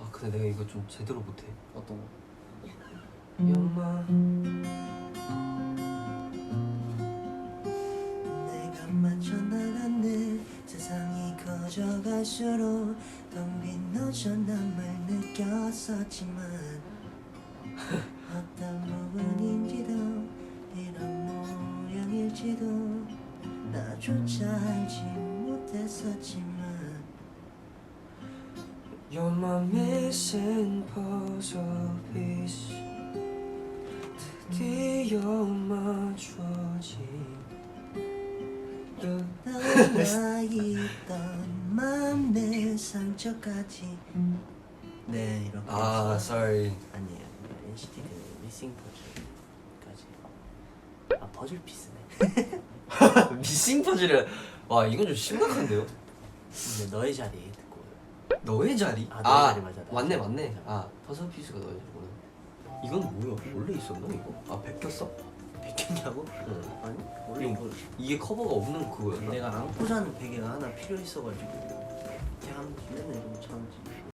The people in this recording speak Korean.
아 근데 내가 이거 좀 제대로 못해. 어떤 거? 영마. 내가 맞춰 나갔네. 세상이 커져갈수록 텅빈 너전함을 느꼈었지만 어떤 부분인지도 이런 모양일지도 나조차 알지 못했었지만 You're my missing puzzle piece 드디어 맞춰진 그 너와 있던 맘내 상처까지. 네 이렇게 아 해서 sorry. 아니에요. NCT 그 미싱 퍼즐까지. 아 퍼즐 피스네. 미싱 퍼즐을 와 이건 좀 심각한데요? 근데 너의 자리 듣고 너의 자리? 아, 너의 자리 맞아. 맞네 맞네 아 퍼즐 피스가 너의 자리구나 이건 뭐야 원래 있었나 이거? 아 베꼈어? 베꼈냐고? 응 아니 원래 이거 이게 커버가 없는 그거였나? 내가 안고 자는 베개가 하나 필요 있어가지고 걔 하면 맨날 이러고 참지